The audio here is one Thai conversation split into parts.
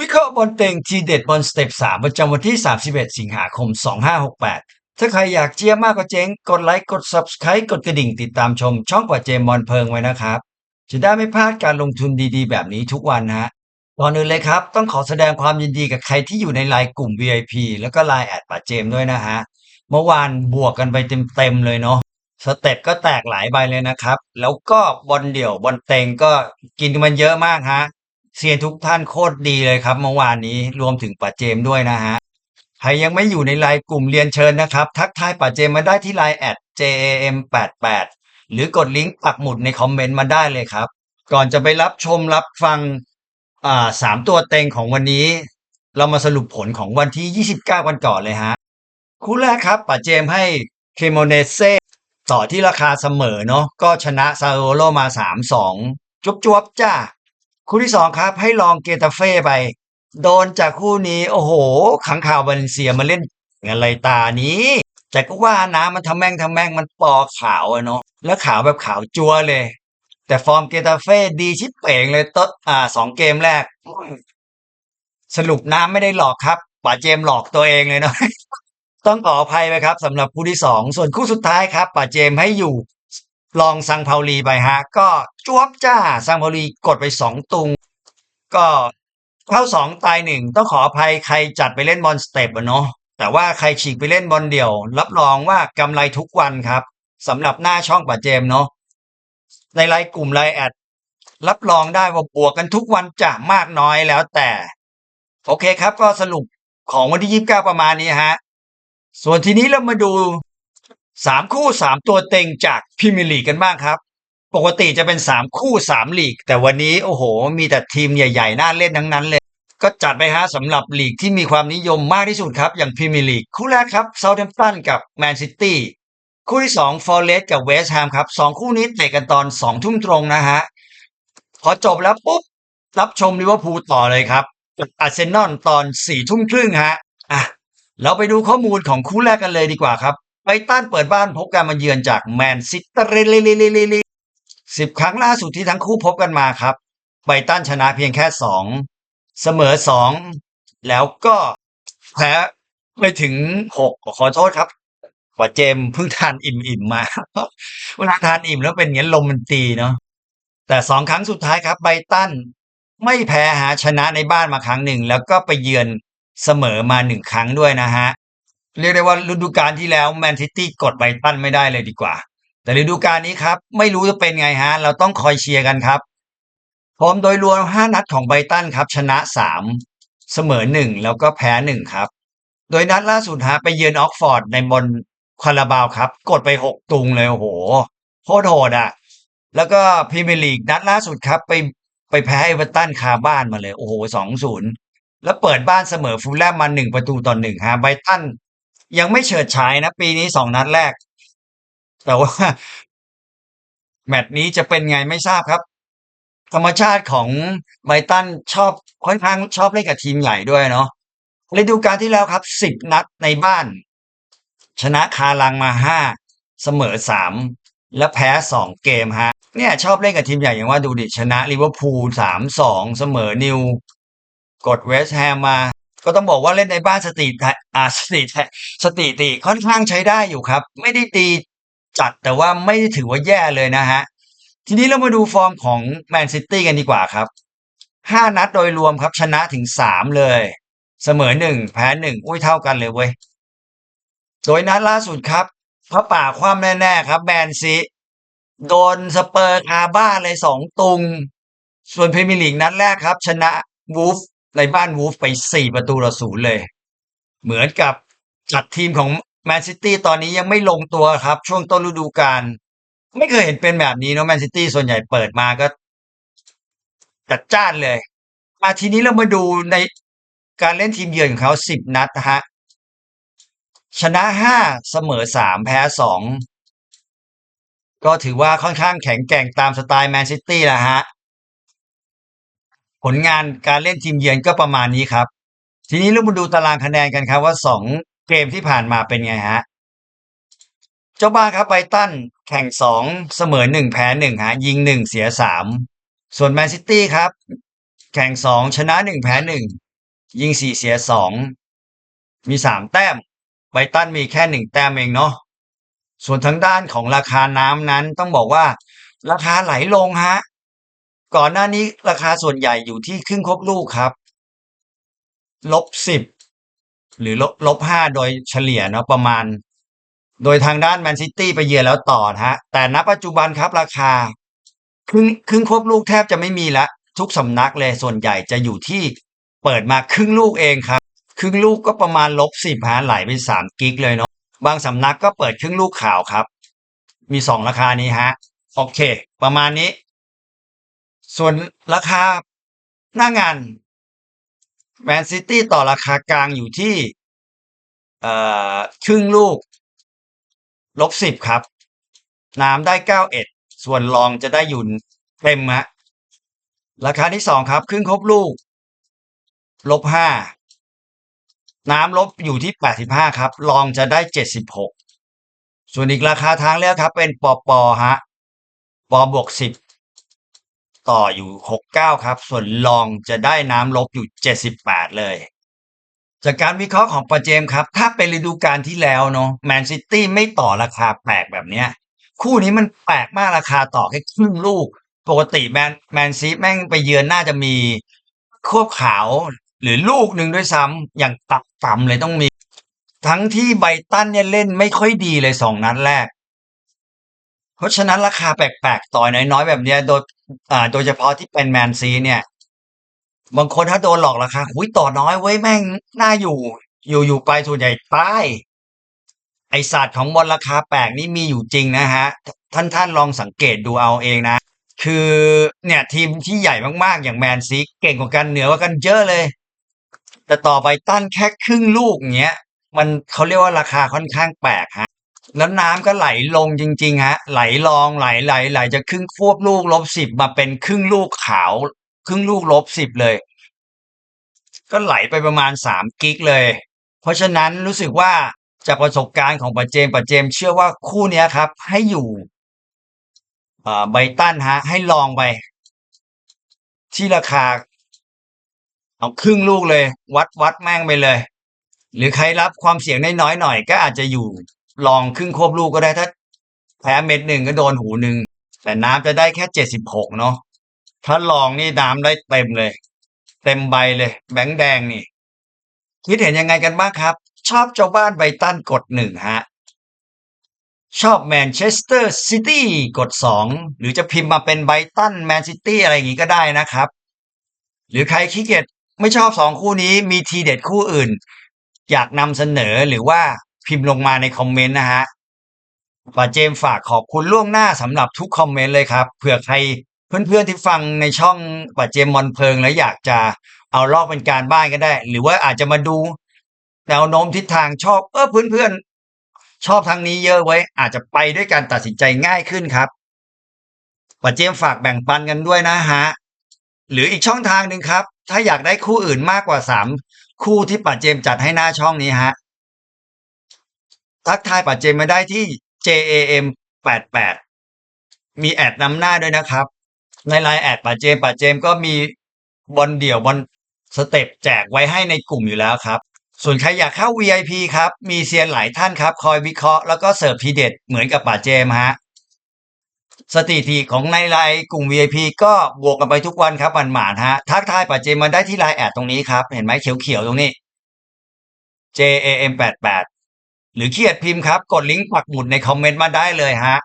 วิเคราะห์บอลเต็งทีเด็ดบอลสเต็ป3ประจำวันที่ 31 สิงหาคม 2568 ถ้าใครอยากเชียร์มากกว่าเจ๊ง กดไลค์กด Subscribe กดกระดิ่งติดตามชมช่องกว่าเจมบอลเพิงไว้นะครับ จะได้ไม่พลาดการลงทุนดีๆ แบบนี้ทุกวันฮะก่อนอื่นเลยครับ ต้องขอแสดงความยินดีกับใครที่อยู่ในไลน์กลุ่ม VIP แล้วก็ไลน์แอดป่าเจมด้วยนะฮะเมื่อวานบวกกันไปเต็มๆเลยเนาะสเต็ปก็แตกหลายใบเลยนะครับ แล้วก็บอลเดี่ยวบอลเต็งก็กินมันเยอะมากฮะ เซียนทุกท่านโคตรดีเลยครับ เมื่อวานนี้รวมถึงป่าเจมด้วยนะฮะใครยังไม่อยู่ในไลน์กลุ่มเรียนเชิญนะครับ ทักทายป่าเจมมาได้ที่ไลน์แอด jam88 หรือกดลิงก์ปักหมุดในคอมเมนต์มาได้เลยครับ ก่อนจะไปรับชมรับฟังอ่าสามตัวเต็งของวันนี้ เรามาสรุปผลของวันที่ 29 วันก่อนเลยฮะ คู่แรกครับป่าเจมให้เคโมเนเซต่อที่ราคาเสมอเนาะก็ชนะซาโอโลมา 3-2 จุบจวบๆจ้า คู่ที่สองครับ ให้ลองเกตาเฟ่ไป โดนจากคู่นี้ โอ้โห ขังข่าวบาเลนเซียมาเล่นอะไรตานี้ แต่ก็ว่านะมันทำแม่งทำแม่งมันปอขาวอะเนาะแล้วขาวแบบขาวจัวเลย แต่ฟอร์มเกตาเฟ่ดีชิบเป่งเลยต้นอ่าสองเกมแรก สรุปน้ำไม่ได้หลอกครับป๋าเจมหลอกตัวเองเลยเนาะต้องขออภัยไปครับสำหรับคู่ที่สองส่วนคู่สุดท้ายครับป๋าเจมให้อยู่ ลองซังเผาลีไปฮะ ก็จวบจ้าซังเผาลีกดไปสองตุง ก็เข้าสองตายหนึ่งต้องขออภัยใครจัดไปเล่นบอลสเต็ปอะเนาะแต่ว่าใครฉีกไปเล่นบอลเดี่ยว รับรองว่ากำไรทุกวันครับสำหรับหน้าช่องป๋าเจมเนาะในไลน์กลุ่มไลน์แอดรับรองได้ว่าบวกกันทุกวันจะมากน้อยแล้วแต่ โอเคครับก็สรุปของวันที่ 29 ประมาณนี้ฮะ ส่วนทีนี้เรามาดู สามคู่สามตัวเต็งจากพรีเมียร์ลีกกันบ้างครับ ปกติจะเป็นสามคู่สามลีก แต่วันนี้โอ้โห มีแต่ทีมใหญ่ๆ น่าเล่นทั้งนั้นเลย ก็จัดไปฮะสำหรับลีกที่มีความนิยมมากที่สุดครับ อย่างพรีเมียร์ลีกคู่แรกครับเซาท์แฮมป์ตันกับแมนซิตี้คู่ที่สองฟอร์เรสกับเวสต์แฮมครับสองคู่นี้เตะกันตอนสองทุ่มตรงนะฮะพอจบแล้วปุ๊บรับชมลิเวอร์พูลต่อเลยครับอาร์เซนอลตอนสี่ทุ่มครึ่งฮะอะเราไปดูข้อมูลของคู่แรกกันเลยดีกว่าครับ ไบตันเปิดบ้านพบการมาเยือนจากแมนซิตี้สิบครั้งล่าสุดที่ทั้งคู่พบกันมาครับ ไบตันชนะเพียงแค่สองเสมอสองแล้วก็แพ้ไปถึงหกขอโทษครับกว่าเจมเพิ่งทานอิ่มๆมาเวลาทานอิ่มแล้วเป็นอย่างนี้ลมมันตีเนาะแต่สองครั้งสุดท้ายครับ ไบตันไม่แพ้หาชนะในบ้านมาครั้งหนึ่ง แล้วก็ไปเยือนเสมอมาหนึ่งครั้งด้วยนะฮะ เรียกได้ว่าฤดูกาลที่แล้วแมนซิตี้กดไบตันไม่ได้เลยดีกว่า แต่ฤดูกาลนี้ครับ ไม่รู้จะเป็นไงฮะ เราต้องคอยเชียร์กันครับพร้อมโดยรวมห้านัดของไบตันครับ ชนะสามเสมอหนึ่งแล้วก็แพ้หนึ่งครับ โดยนัดล่าสุดฮะไปเยือนออกฟอร์ดในบอลคาราบาวครับ กดไปหกตุงเลยโอ้โหโคตรโหดอะ แล้วก็พรีเมียร์ลีกนัดล่าสุดครับ ไปไปแพ้เอเวอร์ตันคาบ้านมาเลย โอ้โหสองศูนย์แล้วเปิดบ้านเสมอฟูลแลมมาหนึ่งประตูต่อหนึ่งฮะไบตัน ยังไม่เฉิดฉายนะ ปีนี้สองนัดแรก แต่ว่า แมตช์นี้จะเป็นไงไม่ทราบครับ ธรรมชาติของไบตันชอบค่อนข้างชอบเล่นกับทีมใหญ่ด้วยเนาะฤดูกาลที่แล้วครับสิบนัดในบ้าน ชนะคาลังมาห้าเสมอสามและแพ้สองเกมฮะ เนี่ยชอบเล่นกับทีมใหญ่อย่างว่าดูดิชนะลิเวอร์พูลสามสองเสมอนิว กดเวสต์แฮมมา ก็ต้องบอกว่าเล่นในบ้านสติอ่าสติสติติค่อนข้างใช้ได้อยู่ครับ ไม่ได้ดีจัดแต่ว่าไม่ได้ถือว่าแย่เลยนะฮะ ทีนี้เรามาดูฟอร์มของแมนซิตี้กันดีกว่าครับห้านัดโดยรวมครับชนะถึงสามเลย เสมอหนึ่งแพ้หนึ่งอุ้ยเท่ากันเลยเว้ย โดยนัดล่าสุดครับพระป่าคว่ำแน่ๆครับแมนซีโดนสเปอร์คาบ้านเลยสองตุง ส่วนพรีเมียร์ลีกนัดแรกครับ ชนะวูฟ ในบ้านวูฟไปสี่ประตูต่อศูนย์เลย เหมือนกับจัดทีมของแมนซิตี้ตอนนี้ยังไม่ลงตัวครับ ช่วงต้นฤดูกาลไม่เคยเห็นเป็นแบบนี้เนาะแมนซิตี้ส่วนใหญ่เปิดมาก็จัดจ้านเลยมาทีนี้เรามาดูในการเล่นทีมเยือนของเขาสิบนัดนะฮะชนะห้าเสมอสามแพ้สองก็ถือว่าค่อนข้างแข็งแกร่งตามสไตล์แมนซิตี้นะฮะ ผลงานการเล่นทีมเยือนก็ประมาณนี้ครับ ทีนี้เรามาดูตารางคะแนนกันครับว่าสองเกมที่ผ่านมาเป็นไงฮะเจ้าบ้านครับไบตันแข่งสองเสมอหนึ่งแพ้หนึ่งฮะยิงหนึ่งเสียสามส่วนแมนซิตี้ครับ แข่งสองชนะหนึ่งแพ้หนึ่งยิงสี่เสียสองมีสามแต้มไบตันมีแค่หนึ่งแต้มเองเนาะส่วนทางด้านของราคาน้ำนั้นต้องบอกว่า ราคาไหลลงฮะ ก่อนหน้านี้ราคาส่วนใหญ่อยู่ที่ครึ่งครบลูกครับ ลบสิบหรือลบลบห้าโดยเฉลี่ยเนาะประมาณ โดยทางด้านแมนซิตี้ไปเยือนแล้วต่อฮะ แต่ณปัจจุบันครับราคา ครึ่งครึ่งครบลูกแทบจะไม่มีละ ทุกสำนักเลยส่วนใหญ่จะอยู่ที่เปิดมาครึ่งลูกเองครับ ครึ่งลูกก็ประมาณลบสิบฮะไหลไปสามกิกเลยเนาะบางสำนักก็เปิดครึ่งลูกขาวครับ มีสองราคานี้ฮะ โอเค ประมาณนี้ ส่วนราคาหน้างานแมนซิตี้ต่อราคากลางอยู่ที่ครึ่งลูก ลบสิบครับ น้ำได้เก้าเอ็ดส่วนรองจะได้อยู่เต็มฮะราคาที่สองครับ ครึ่งครบลูก ลบห้าน้ำลบอยู่ที่แปดสิบห้าครับ รองจะได้เจ็ดสิบหกส่วนอีกราคาทางเลือกครับ เป็นปอปอฮะปอบวกสิบ ต่ออยู่หกเก้าครับ ส่วนรองจะได้น้ำลบอยู่เจ็ดสิบแปดเลย จากการวิเคราะห์ของประเจมครับ ถ้าเป็นฤดูกาลที่แล้วเนาะแมนซิตี้ไม่ต่อราคาแปลกแบบเนี้ย คู่นี้มันแปลกมากราคาต่อแค่ครึ่งลูก ปกติแมนแมนซีแม่งไปเยือนน่าจะมีควบขาวหรือลูกหนึ่งด้วยซ้ำอย่างตับต่ำเลยต้องมี ทั้งที่ไบตันเนี่ยเล่นไม่ค่อยดีเลยสองนัดแรก เพราะฉะนั้นราคาแปลกๆ ต่อยน้อยๆ แบบนี้โดย อ่า โดยเฉพาะที่เป็นแมนซีเนี่ย บางคนถ้าโดนหลอกราคาหุ้ยต่อน้อยเว้ยแม่งน่าอยู่ อยู่อยู่ไปส่วนใหญ่ตายไอศาสตร์ของบอลราคาแปลกนี่มีอยู่จริงนะฮะ ท่านท่านลองสังเกตดูเอาเองนะ คือเนี่ย ทีมที่ใหญ่มากๆ อย่างแมนซีเก่งกว่ากันเหนือกว่ากันเยอะเลย แต่ต่อไปตั้นแค่ครึ่งลูกเงี้ย มันเขาเรียกว่าราคาค่อนข้างแปลกฮะ แล้วน้ำก็ไหลลงจริงๆฮะ ไหลลองไหลไหลไหลจะครึ่งควบลูกลบสิบมาเป็นครึ่งลูกขาว ครึ่งลูกลบสิบเลย ก็ไหลไปประมาณสามกิกเลย เพราะฉะนั้นรู้สึกว่าจากประสบการณ์ของปัจเจมปัจเจม เชื่อว่าคู่เนี้ยครับ ให้อยู่อ่าไบตันฮะ ให้ลองไป ที่ราคา เอาครึ่งลูกเลย วัดวัดแม่งไปเลย หรือใครรับความเสี่ยงน้อยหน่อยก็อาจจะอยู่ ลองครึ่งควบลูกก็ได้ถ้าแพ้เม็ดหนึ่งก็โดนหูหนึ่งแต่น้ำจะได้แค่เจ็ดสิบหกเนาะถ้าลองนี่น้ำได้เต็มเลย เต็มใบเลย แบงค์แดงนี่คิดเห็นยังไงกันบ้างครับ ชอบเจ้าบ้านไบตันกดหนึ่งฮะ ชอบแมนเชสเตอร์ซิตี้กดสองหรือจะพิมพ์มาเป็นไบตันแมนซิตี้อะไรอย่างนี้ก็ได้นะครับ หรือใครขี้เกียจไม่ชอบสองคู่นี้มีทีเด็ดคู่อื่น อยากนำเสนอหรือว่า พิมพ์ลงมาในคอมเมนต์นะฮะป้าเจมฝากขอบคุณล่วงหน้าสำหรับทุกคอมเมนต์เลยครับเผื่อใครเพื่อนๆที่ฟังในช่องป้าเจมมอนเพลิงแล้วอยากจะเอาลอกเป็นการบ้านก็ได้ หรือว่าอาจจะมาดูแนวโน้มทิศทางชอบเออเพื่อนๆ ชอบทางนี้เยอะไว้ อาจจะไปด้วยการตัดสินใจง่ายขึ้นครับป้าเจมฝากแบ่งปันกันด้วยนะฮะหรืออีกช่องทางหนึ่งครับ ถ้าอยากได้คู่อื่นมากกว่าสามคู่ที่ป้าเจมจัดให้หน้าช่องนี้ฮะ ทักทายป้าเจมมาได้ที่ JAM 88มีแอดนำหน้าด้วยนะครับ ในไลน์แอดป้าเจมป้าเจมก็มีบอลเดี่ยวบอลสเต็ปแจกไว้ให้ในกลุ่มอยู่แล้วครับ ส่วนใครอยากเข้า VIP ครับ มีเซียนหลายท่านครับ คอยวิเคราะห์แล้วก็เสิร์ฟทีเด็ดเหมือนกับป้าเจมฮะสถิติของในไลน์กลุ่ม VIP ก็บวกกันไปทุกวันครับมันหมานฮะ ทักทายป้าเจมมาได้ที่ไลน์แอดตรงนี้ครับ เห็นไหมเขียวๆตรงนี้ JAM 88 หรือเขียดพิมพ์ครับ กดลิงก์ปักหมุดในคอมเมนต์มาได้เลยฮะ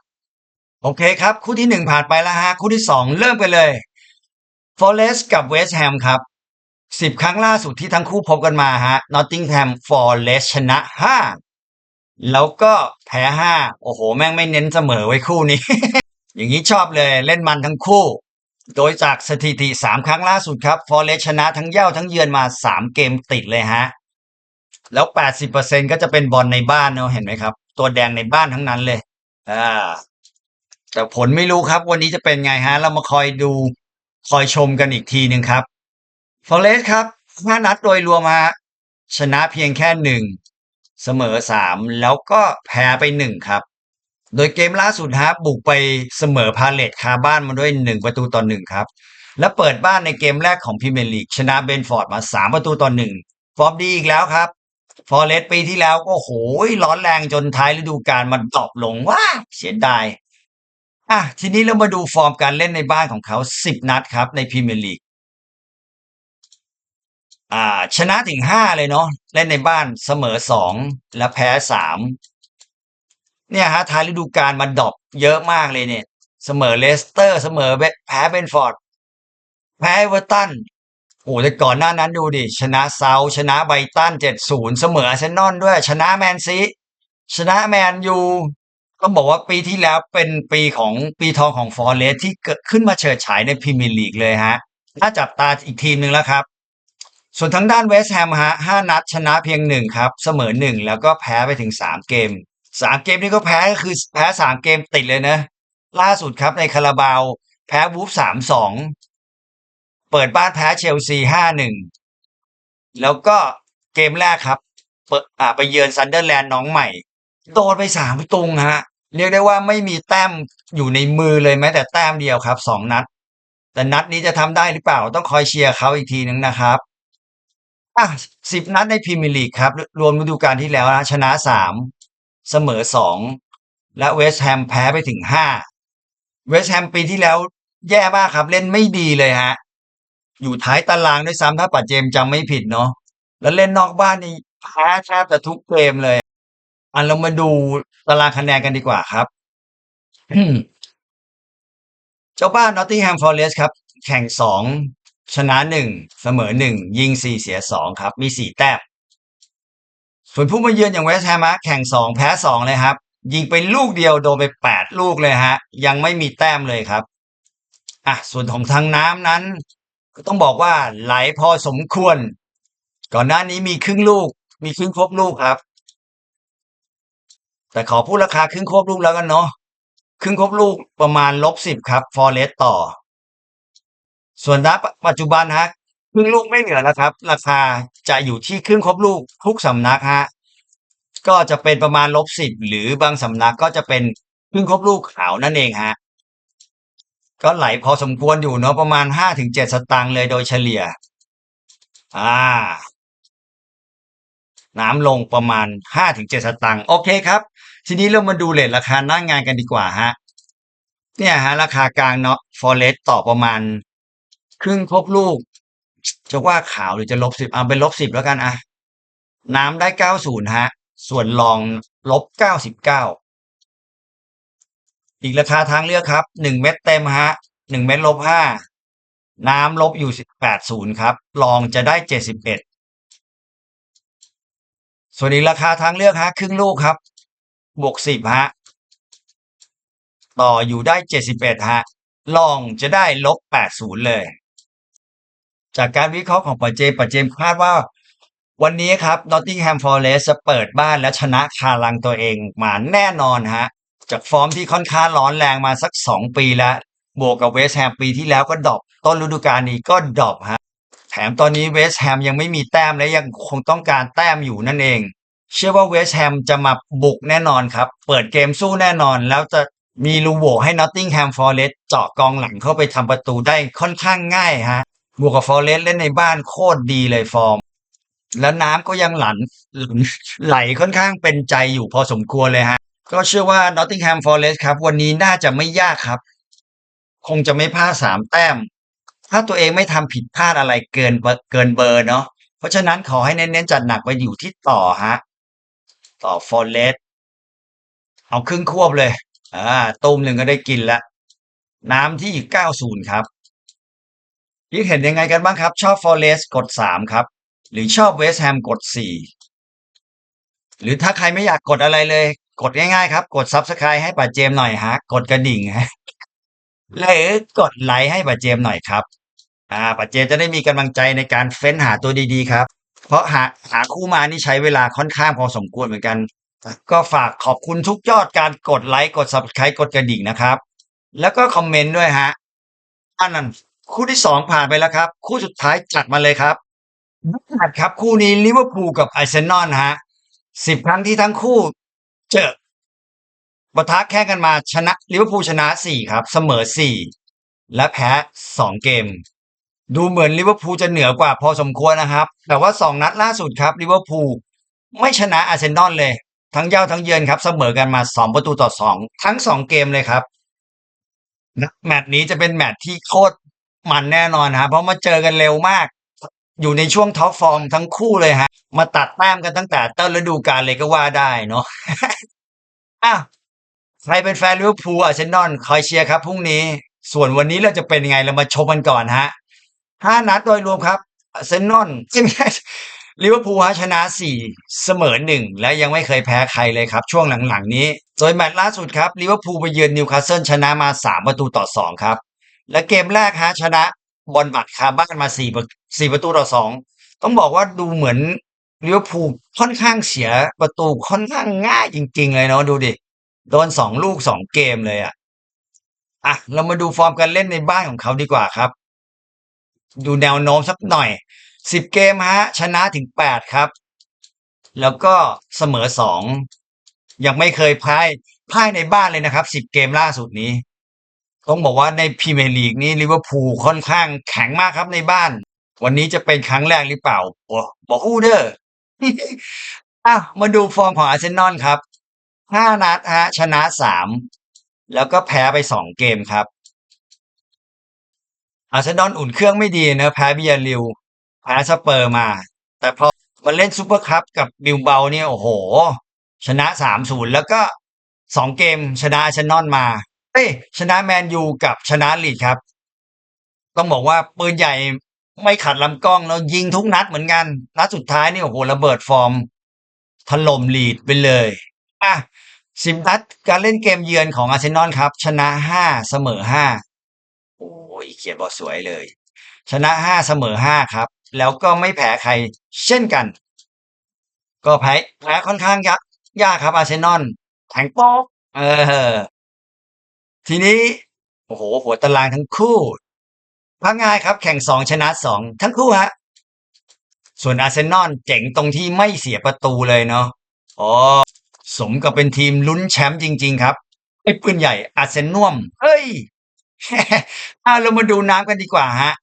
โอเคครับ คู่ที่หนึ่งผ่านไปแล้วฮะ คู่ที่สองเริ่มไปเลย Forest กับ West Ham ครับสิบครั้งล่าสุดที่ทั้งคู่พบกันมาฮะ Nottingham Forest ชนะห้าแล้วก็แพ้ห้าโอ้โห แม่งไม่เน้นเสมอไว้คู่นี้ อย่างนี้ชอบเลยเล่นมันทั้งคู่ โดยจากสถิติสามครั้งล่าสุดครับ Forest ชนะทั้งเย่าทั้งเยือนมาสามเกมติดเลยฮะ แล้ว 80%ก็จะเป็นบอลในบ้านเนาะเห็นไหมครับ ตัวแดงในบ้านทั้งนั้นเลย อ่า แต่ผลไม่รู้ครับ วันนี้จะเป็นไงฮะ เรามาคอยดูคอยชมกันอีกทีหนึ่งครับฟอเรสครับห้านัดโดยรวมฮะชนะเพียงแค่หนึ่งเสมอสามแล้วก็แพ้ไปหนึ่งครับ โดยเกมล่าสุดฮะบุกไปเสมอพาเลตคาบ้านมาด้วยหนึ่งประตูต่อหนึ่งครับ และเปิดบ้านในเกมแรกของพรีเมียร์ลีกชนะเบนฟอร์ดมา3ประตูต่อหนึ่งฟอร์มดีอีกแล้วครับ ฟอร์เรสต์ปีที่แล้วก็โหยร้อนแรงจนท้ายฤดูกาลมันดรอปลงว้าเสียดายอะทีนี้เรามาดูฟอร์มการเล่นในบ้านของเขา10นัดครับในพรีเมียร์ลีกอ่า ชนะถึงห้าเลยเนาะเล่นในบ้านเสมอสองและแพ้สามเนี่ยฮะท้ายฤดูกาลมันดรอปเยอะมากเลยเนี่ย เสมอเลสเตอร์ เสมอแพ้เบนฟอร์ด แพ้เวอร์ตัน โอ้แต่ก่อนหน้านั้นดูดิ ชนะเซาชนะไบตันเจ็ดศูนย์เสมอเซนอลด้วย ชนะแมนซีชนะแมนยูต้องบอกว่าปีที่แล้วเป็นปีของปีทองของฟอร์เรสที่เกิดขึ้นมาเฉิดฉายในพรีเมียร์ลีกเลยฮะถ้าจับตาอีกทีมหนึ่งแล้วครับ ส่วนทางด้านเวสต์แฮมฮะห้านัดชนะเพียงหนึ่งครับเสมอหนึ่งแล้วก็แพ้ไปถึงสามเกมสามเกมนี้ก็แพ้ก็คือแพ้สามเกมติดเลยนะ ล่าสุดครับในคาราบาว แพ้วูฟสามสอง เปิดบ้านแพ้เชลซีห้าหนึ่งแล้วก็เกมแรกครับ เปิดอ่าไปเยือนซันเดอร์แลนด์น้องใหม่ โดนไปสามประตูฮะ เรียกได้ว่าไม่มีแต้มอยู่ในมือเลยแม้แต่แต้มเดียวครับสองนัด แต่นัดนี้จะทำได้หรือเปล่าต้องคอยเชียร์เขาอีกทีหนึ่งนะครับอะสิบนัดในพรีเมียร์ลีกครับ รวมฤดูกาลที่แล้วนะชนะสามเสมอสองและเวสต์แฮมแพ้ไปถึงห้าเวสต์แฮมปีที่แล้วแย่มากครับ เล่นไม่ดีเลยฮะ อยู่ท้ายตารางด้วยซ้ำถ้าปัดเจมส์จำไม่ผิดเนาะแล้วเล่นนอกบ้านนี่แพ้แทบจะทุกเกมเลย อันเรามาดูตารางคะแนนกันดีกว่าครับเจ้าบ้านนอตติงแฮมฟอร์เรสต์ครับ แข่งสองชนะหนึ่งเสมอหนึ่งยิงสี่เสียสองครับ มีสี่แต้มส่วนผู้มาเยือนอย่างเวสต์แฮมะแข่งสองแพ้สองเลยครับ ยิงไปลูกเดียวโดนไปแปดลูกเลยฮะ ยังไม่มีแต้มเลยครับอะส่วนของทางน้ำนั้น ก็ต้องบอกว่าไหลพอสมควร ก่อนหน้านี้มีครึ่งลูก มีครึ่งครบลูกครับ แต่ขอพูดราคาครึ่งครบลูกแล้วกันเนาะครึ่งครบลูกประมาณลบสิบครับฟอร์เรสต่อ ส่วนณปัจจุบันฮะครึ่งลูกไม่เหลือแล้วครับ ราคาจะอยู่ที่ครึ่งครบลูกทุกสำนักฮะก็จะเป็นประมาณลบสิบหรือบางสำนักก็จะเป็นครึ่งครบลูกขาวนั่นเองฮะ ก็ไหลพอสมควรอยู่เนาะประมาณห้าถึงเจ็ดสตางค์เลยโดยเฉลี่ย อ่า น้ำลงประมาณห้าถึงเจ็ดสตางค์โอเคครับ ทีนี้เรามาดูเลทราคาหน้างงานกันดีกว่าฮะ เนี่ยฮะ ราคากลางเนาะฟอเรสต่อประมาณ ครึ่งครบลูก จะว่าขาวหรือจะลบสิบเอาเป็นลบสิบแล้วกันอะน้ำได้เก้าศูนย์ฮะ ส่วนรองลบเก้าสิบเก้า อีกราคาทางเลือกครับหนึ่งเม็ดเต็มฮะหนึ่งเม็ดลบห้าน้ำลบอยู่สิบแปดศูนย์ครับรองจะได้เจ็ดสิบเอ็ดส่วนอีกราคาทางเลือกฮะครึ่งลูกครับ บวกสิบฮะต่ออยู่ได้เจ็ดสิบเอ็ดฮะลองจะได้ลบแปดศูนย์เลย จากการวิเคราะห์ของปัจเจมปัจเจมคาดว่าวันนี้ครับนอตติงแฮมฟอร์เรสจะเปิดบ้านและชนะคาลังตัวเองมาแน่นอนฮะ จากฟอร์มที่ค่อนข้างร้อนแรงมาสักสองปีแล้ว บวกกับเวสแฮมปีที่แล้วก็ดรอปต้นฤดูกาลนี้ก็ดรอปฮะแถมตอนนี้เวสแฮมยังไม่มีแต้มและยังคงต้องการแต้มอยู่นั่นเอง เชื่อว่าเวสแฮมจะมาบุกแน่นอนครับ เปิดเกมสู้แน่นอน แล้วจะมีรูโหวให้นอตติงแฮมฟอร์เรสเจาะกองหลังเข้าไปทำประตูได้ค่อนข้างง่ายฮะบวกกับฟอร์เรสเล่นในบ้านโคตรดีเลยฟอร์ม แล้วน้ำก็ยังหลันไหลค่อนข้างเป็นใจอยู่พอสมควรเลยฮะ ก็เชื่อว่านอตติงแฮมฟอร์เรสครับ วันนี้น่าจะไม่ยากครับ คงจะไม่พลาดสามแต้ม ถ้าตัวเองไม่ทำผิดพลาดอะไรเกินเกินเบอร์เนาะเพราะฉะนั้นขอให้เน้นๆจัดหนักไปอยู่ที่ต่อฮะ ต่อฟอร์เรสเอาครึ่งควบเลย อ่าตูมหนึ่งก็ได้กินล้วน้ำที่เก้าศูนย์ครับคิดเห็นยังไงกันบ้างครับ ชอบฟอร์เรสกดสามครับ หรือชอบเวสต์แฮมกดสี่หรือถ้าใครไม่อยากกดอะไรเลย กดง่ายๆครับ กดซับสไคร b e ให้ป่าเจมหน่อยฮะ กดกระดิ่งฮะหรือกดไลค์ให้ป่าเจมหน่อยครับ อ่าป่าเจมจะได้มีกำลังใจในการเฟ้นหาตัวดีๆครับ เพราะหาหาคู่มานี่ใช้เวลาค่อนข้างพอสมควรเหมือนกัน ก็ฝากขอบคุณทุกยอดการกดไลค์กด subscribe กดกระดิ่งนะครับ แล้วก็คอมเมนต์ด้วยฮะอันนั้นคู่ที่สองผ่านไปแล้วครับ คู่สุดท้ายจัดมาเลยครับจัดครับคู่นี้ลิเวอร์พูลกับอาร์เซนอลฮะสิบครั้งที่ทั้งคู่ เจอปะทะแข่งกันมาชนะลิเวอร์พูลชนะสี่ครับ เสมอสี่และแพ้สองเกม ดูเหมือนลิเวอร์พูลจะเหนือกว่าพอสมควรนะครับ แต่ว่าสองนัดล่าสุดครับลิเวอร์พูลไม่ชนะอาร์เซนอลเลย ทั้งเย้าทั้งเยือนครับ เสมอกันมาสองประตูต่อสองทั้งสองเกมเลยครับนะแมตช์นี้จะเป็นแมตช์ที่โคตรมันแน่นอนฮะเพราะมาเจอกันเร็วมาก อยู่ในช่วงท็อปฟอร์มทั้งคู่เลยฮะ มาตัดแต้มกันตั้งแต่ต้นฤดูกาลเลยก็ว่าได้เนาะอ้าวใครเป็นแฟนลิเวอร์พูลอาร์เซนอลคอยเชียร์ครับพรุ่งนี้ ส่วนวันนี้เราจะเป็นยังไงเรามาชมกันก่อนฮะห้านัดโดยรวมครับอาร์เซนอลใช่ไลิเวอร์พูลฮะชนะสี่เสมอหนึ่งและยังไม่เคยแพ้ใครเลยครับ ช่วงหลังๆนี้โดยแมตช์ล่าสุดครับลิเวอร์พูลไปเยือนนิวคาสเซิลชนะมาสามประตูต่อสองครับ และเกมแรกฮะชนะ บอลบัตคาบ้านมาสี่สี่ประตูต่อสองต้องบอกว่าดูเหมือนลิเวอร์พูลค่อนข้างเสียประตูค่อนข้างง่ายจริง ๆ เลยเนาะดูดิโดนสองลูกสองเกมเลยอะอะเรามาดูฟอร์มการเล่นในบ้านของเขาดีกว่าครับ ดูแนวโน้มสักหน่อยสิบเกมฮะ ชนะถึงแปดครับ แล้วก็เสมอสองยังไม่เคยพ่ายพ่ายในบ้านเลยนะครับสิบเกมล่าสุดนี้ ต้องบอกว่าในพรีเมียร์ลีกนี้ลิเวอร์พูลค่อนข้างแข็งมากครับในบ้าน วันนี้จะเป็นครั้งแรกหรือเปล่าอบอกฮู้เด้ออะมาดูฟอร์มของอาร์เซนอลครับห้านัดฮะชนะสามแล้วก็แพ้ไปสองเกมครับ อาร์เซนอลอุ่นเครื่องไม่ดีนะแพ้บียาริวแพ้สเปอร์มา แต่พอมาเล่นซูเปอร์คัพกับบิลเบาเนี่ยโอ้โห ชนะสามศูนย์แล้วก็สองเกมชนะอาร์เซนอลมา เอ้ยชนะแมนยูกับชนะลีดครับ ต้องบอกว่าปืนใหญ่ไม่ขัดลำกล้องแล้วยิงทุกนัดเหมือนกัน นัดสุดท้ายนี่โอ้โหระเบิดฟอร์มถล่มลีดไปเลยอะสิบนัดการเล่นเกมเยือนของอาร์เซนอลครับ ชนะห้าเสมอห้าโอ้ยเขียนบอสวยเลย ชนะห้าเสมอห้าครับ แล้วก็ไม่แพ้ใครเช่นกัน ก็แพ้แพ้ค่อนข้างยากยากครับอาร์เซนอลแข็งป๊กเออ ทีนี้โอ้โหหัวตารางทั้งคู่พักง่ายครับ แข่งสองชนะสองทั้งคู่ฮะส่วนอาร์เซนอลเจ๋งตรงที่ไม่เสียประตูเลยเนาะอ๋อสมกับเป็นทีมลุ้นแชมป์จริง ๆ ครับไอ้ปืนใหญ่อาร์เซนอลเฮ้ยเอะเรามาดูน้ำกันดีกว่าฮะ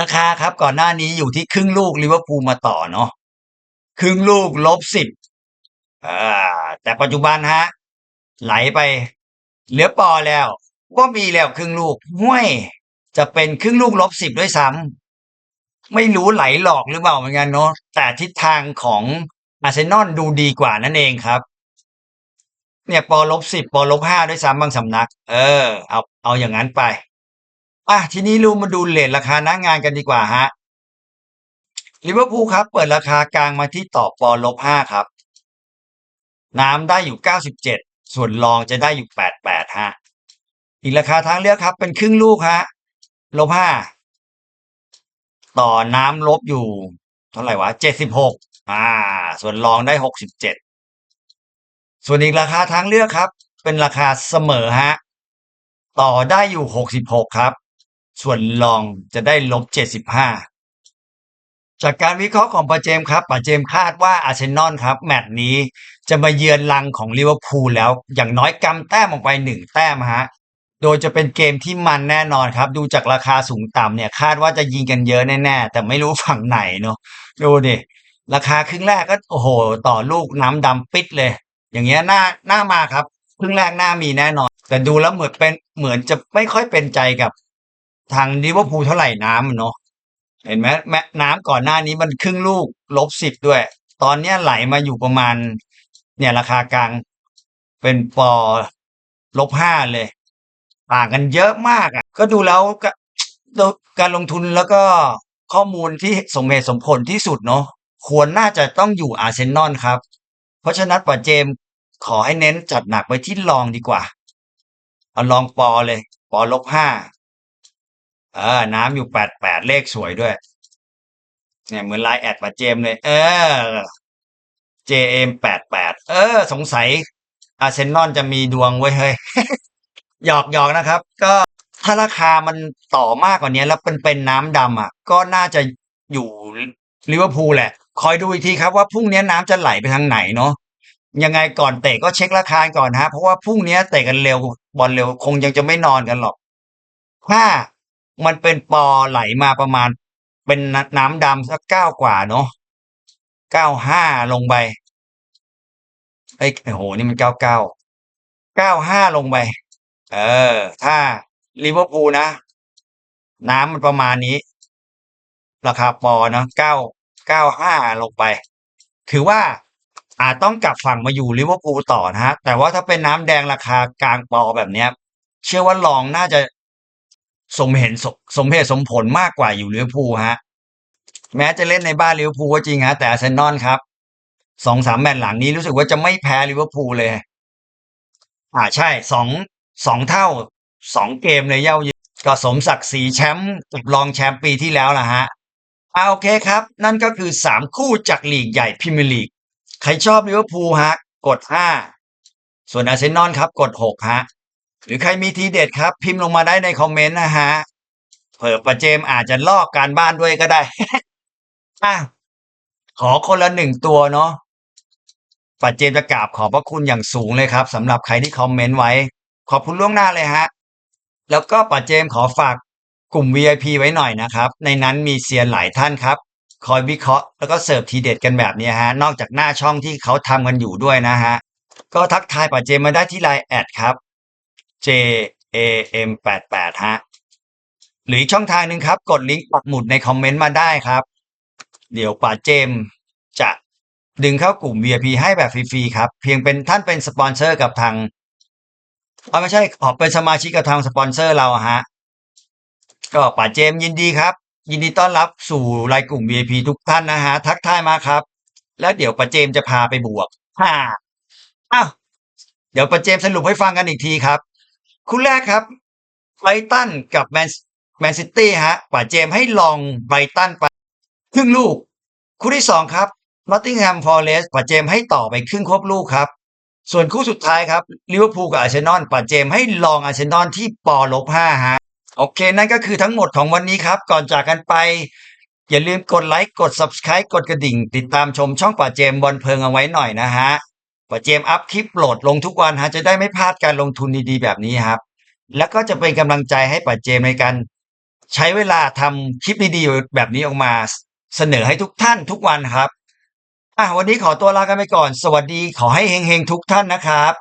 ราคาครับก่อนหน้านี้อยู่ที่ครึ่งลูกลิเวอร์พูลมาต่อเนาะครึ่งลูกลบสิบอ่าแต่ปัจจุบันฮะ ไหลไป เหลือปอแล้วก็มีแล้วครึ่งลูกห้วย จะเป็นครึ่งลูกลบสิบด้วยซ้ำไม่รู้ไหลหลอกหรือเปล่าเหมือนกันเนาะแต่ทิศทางของอาร์เซนอลดูดีกว่านั่นเองครับ เนี่ยปอลบสิบปอลบห้าด้วยซ้ำบางสำนัก เออ เอาเอาอย่างนั้นไปอะทีนี้เรามาดูเลทราคาหน้างานกันดีกว่าฮะลิเวอร์พูลครับ เปิดราคากลางมาที่ต่อปอลบห้าครับ น้ำได้อยู่เก้าสิบเจ็ดส่วนรองจะได้อยู่แปดแป ฮะอีกราคาทางเลือกครับ เป็นครึ่งลูกฮะลบห้าต่อน้ำลบอยู่ เท่าไหร่วะเจ็ดสิบหกอ่า ส่วนรองได้หกสิบเจ็ดส่วนอีกราคาทางเลือกครับ เป็นราคาเสมอฮะต่อได้อยู่หกสิบหกครับ ส่วนรองจะได้ลบเจ็ดสิบห้า จากการวิเคราะห์ของปาเจมครับปาเจมคาดว่าอาร์เซนอลครับ แมตช์นี้จะมาเยือนลังของลิเวอร์พูลแล้ว อย่างน้อยกำแต้มออกไปหนึ่งแต้มฮะโดยจะเป็นเกมที่มันแน่นอนครับ ดูจากราคาสูงต่ำเนี่ย คาดว่าจะยิงกันเยอะแน่ๆแต่ไม่รู้ฝั่งไหนเนาะดูดิราคาครึ่งแรกก็โอ้โห ต่อลูกน้ำดำปิดเลย อย่างเงี้ยหน่าหน่ามาครับครึ่งแรกหน่ามีแน่นอน แต่ดูแล้วเหมือนเป็นเหมือนจะไม่ค่อยเป็นใจกับทางลิเวอร์พูลเท่าไหร่น้ำเนาะ เห็นไหมแม่น้ำก่อนหน้านี้มันครึ่งลูกลบสิบด้วย ตอนเนี้ยไหลมาอยู่ประมาณ เนี่ยราคากลาง เป็นปอลบห้าเลย ต่างกันเยอะมากอะ ก็ดูแล้วก็การลงทุนแล้วก็ข้อมูลที่สมเหตุสมผลที่สุดเนาะควรน่าจะต้องอยู่อาร์เซนอลครับ เพราะฉะนั้นป่าเจมขอให้เน้นจัดหนักไปที่ลองดีกว่า เอาลองปอเลย ปอลบห้า เออ น้ำอยู่แปดแปดเลขสวยด้วย เนี่ยเหมือนไลน์แอดป่าเจมเลย เออ JM แปดแปดเออ สงสัย อาร์เซนอลจะมีดวงไว้เฮ้ยหยอกหยอกนะครับ ก็ถ้าราคามันต่อมากกว่านี้แล้วเป็นเป็นน้ำดำอะ ก็น่าจะอยู่ลิเวอร์พูลแหละ คอยดูอีกทีครับว่าพรุ่งนี้น้ำจะไหลไปทางไหนเนาะยังไงก่อนเตะก็เช็คราคาก่อนฮะ เพราะว่าพรุ่งนี้เตะกันเร็วบอลเร็วคงยังจะไม่นอนกันหรอกถ้า มันเป็นปอไหลมาประมาณ เป็นน้ำดำสักเก้ากว่าเนาะเก้าห้าลงไปเอ้ยโอ้โห นี่มันเก้าเก้าเก้าห้าลงไป เออ ถ้าลิเวอร์พูลนะ น้ำมันประมาณนี้ ราคาปอเนาะเก้าเก้าห้าลงไป ถือว่าอาจต้องกลับฝั่งมาอยู่ลิเวอร์พูลต่อนะฮะ แต่ว่าถ้าเป็นน้ำแดงราคากลางปอแบบเนี้ย เชื่อว่าลองน่าจะ สมเห็นสมสมเหตุสมผลมากกว่าอยู่ลิเวอร์พูลฮะ แม้จะเล่นในบ้านลิเวอร์พูลก็จริงฮะแต่อาร์เซนอลครับสองสามแมตช์หลังนี้รู้สึกว่าจะไม่แพ้ลิเวอร์พูลเลย อ่าใช่สองสองเท่าสองเกมเลยเย้าเยืนก็สมศักดิ์ศรีแชมป์กับรองแชมป์ปีที่แล้วล่ะฮะอ่าโอเคครับ นั่นก็คือสามคู่จากลีกใหญ่พรีเมียร์ลีก ใครชอบลิเวอร์พูลฮะ กดห้าส่วนอาร์เซนอลครับ กดหกฮะ หรือใครมีทีเด็ดครับ พิมพ์ลงมาได้ในคอมเมนต์นะฮะเผื่อประเจมอาจจะลอกการบ้านด้วยก็ได้ อะขอคนละหนึ่งตัวเนาะปัจเจมจะกราบขอบพระคุณอย่างสูงเลยครับสำหรับใครที่คอมเมนต์ไว้ ขอบคุณล่วงหน้าเลยฮะ แล้วก็ปัจเจมขอฝากกลุ่ม VIP ไว้หน่อยนะครับ ในนั้นมีเซียนหลายท่านครับ คอยวิเคราะห์แล้วก็เสิร์ฟทีเด็ดกันแบบนี้ฮะ นอกจากหน้าช่องที่เขาทำกันอยู่ด้วยนะฮะ ก็ทักทายปัจเจมมาได้ที่ไลน์แอดครับ J A M 8 8ฮะหรือช่องทางหนึ่งครับ กดลิงก์ปักหมุดในคอมเมนต์มาได้ครับ เดี๋ยวป่าเจมจะดึงเข้ากลุ่ม VIP ให้แบบฟรีๆครับ เพียงเป็นท่านเป็นสปอนเซอร์กับทางอ๋อไม่ใช่ขอเป็นสมาชิกกับทางสปอนเซอร์เราฮะ ก็ป่าเจมยินดีครับ ยินดีต้อนรับสู่รายกลุ่ม VIP ทุกท่านนะฮะ ทักทายมาครับ แล้วเดี๋ยวป่าเจมจะพาไปบวกฮ่าอ้าวเดี๋ยวป่าเจมสรุปให้ฟังกันอีกทีครับ คู่แรกครับไบรตันกับแมนแมนซิตี้ฮะป่าเจมให้ลองไบรตันไปครึ่งลูก คู่ที่สองครับนอตติงแฮมฟอร์เรสต์ป่าเจมให้ต่อไปครึ่งควบลูกครับ ส่วนคู่สุดท้ายครับลิเวอร์พูลกับอาร์เซนอลป่าเจมให้ลองอาร์เซนอลที่ปอลบห้าฮะโอเค นั่นก็คือทั้งหมดของวันนี้ครับ ก่อนจากกันไป อย่าลืมกดไลค์กด Subscribe กดกระดิ่ง ติดตามชมช่องป่าเจมบอลเพลิงเอาไว้หน่อยนะฮะ ป้าเจมอัพคลิปโหลดลงทุกวันฮะจะได้ไม่พลาดการลงทุนดีๆแบบนี้ครับ แล้วก็จะเป็นกำลังใจให้ป้าเจมในการใช้เวลาทำคลิปดีๆแบบนี้ออกมาเสนอให้ทุกท่านทุกวันครับอะวันนี้ขอตัวลากันไปก่อน สวัสดีขอให้เฮงๆทุกท่านนะครับ